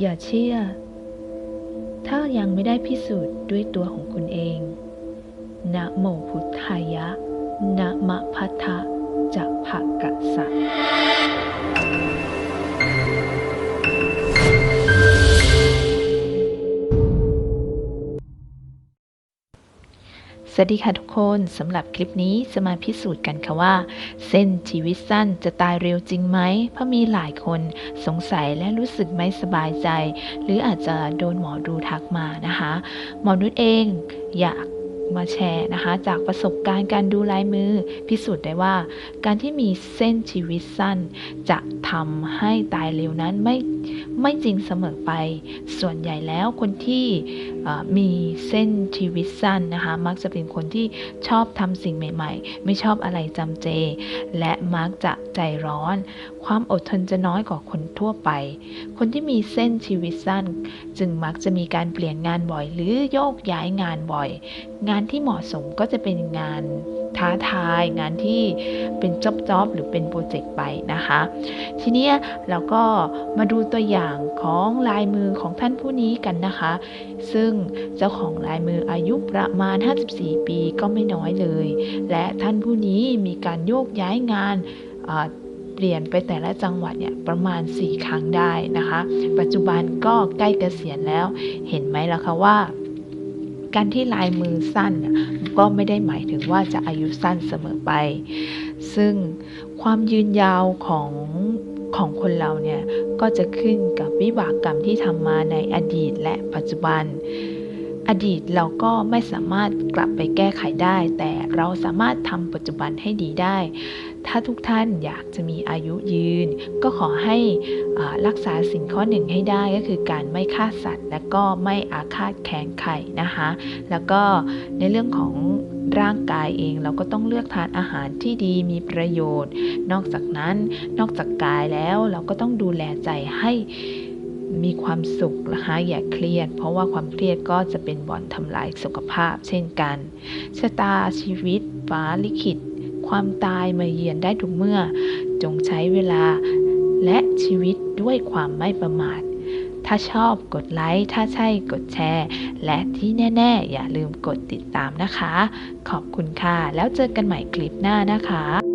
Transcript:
อย่าเชื่อ ถ้ายังไม่ได้พิสูจน์ด้วยตัวของคุณเอง นะโมพุทธายะ นะมะพัทธะจะภะกะสะ วัสดีค่ะทุกคนสำหรับคลิปนี้จะมาพิสูจน์กันค่ะว่า เส้นชีวิตสั้นจะตายเร็วจริงไหมเพราะมีหลายคนสงสัยและรู้สึกไม่สบายใจ หรืออาจจะโดนหมอดูทักมานะคะ หมอนุชเองอยาก มาแชร์นะคะ จากประสบการณ์การดูลายมือ พิสูจน์ได้ว่า การที่มีเส้นชีวิตสั้น จะทำให้ตายเร็วนั้นไม่ไม่จริงเสมอไป ส่วนใหญ่แล้วคนที่มีเส้นชีวิตสั้นนะคะ มักจะเป็นคนที่ชอบทำสิ่งใหม่ ๆ ไม่ชอบอะไรจำเจ และมักจะใจร้อน ความอดทนจะน้อยกว่าคนทั่วไป คนที่มีเส้นชีวิตสั้น จึงมักจะมีการเปลี่ยนงานบ่อยหรือโยกย้ายงานบ่อย งานที่เหมาะสมก็จะเป็นงานท้าทายงานที่เป็นจ็อบจอบหรือเป็นโปรเจกต์ไปนะคะ ทีนี้เราก็มาดูตัวอย่างของลายมือของท่านผู้นี้กันนะคะ ซึ่งเจ้าของลายมืออายุประมาณ 54 ปีก็ไม่น้อยเลย และท่านผู้นี้มีการโยกย้ายงานเปลี่ยนไปแต่ละจังหวัดเนี่ยประมาณ 4 ครั้งได้นะคะ ปัจจุบันก็ใกล้เกษียณแล้วเห็นไหมล่ะคะว่า การที่ลายมือสั้นก็ไม่ได้หมายถึงว่าจะอายุสั้นเสมอไป ซึ่งความยืนยาวของของคนเราเนี่ยก็จะขึ้นกับวิบากกรรมที่ทำมาในอดีตและปัจจุบัน อดีตเราก็ไม่สามารถกลับไปแก้ไขได้ แต่เราสามารถทำปัจจุบันให้ดีได้ ถ้าทุกท่านอยากจะมีอายุยืน ก็ขอให้รักษาสิ่งข้อหนึ่งให้ได้ก็คือการไม่ฆ่าสัตว์ และก็ไม่อาฆาตแค้นใครนะคะ แล้วก็ในเรื่องของร่างกายเองเราก็ต้องเลือกทานอาหารที่ดีมีประโยชน์ นอกจากนั้นนอกจากกายแล้วเราก็ต้องดูแลใจให้ มีความสุขนะคะอย่าเครียด เพราะว่าความเครียดก็จะเป็นบ่อนทำลายสุขภาพ เช่นกันชะตาชีวิตฟ้าลิขิต ความตายมาเยือนได้ทุกเมื่อ จงใช้เวลาและชีวิตด้วยความไม่ประมาท ถ้าชอบกดไลค์ ถ้าใช่กดแชร์ และที่แน่ ๆ อย่าลืมกดติดตามนะคะ ขอบคุณค่ะ แล้วเจอกันใหม่คลิปหน้านะคะ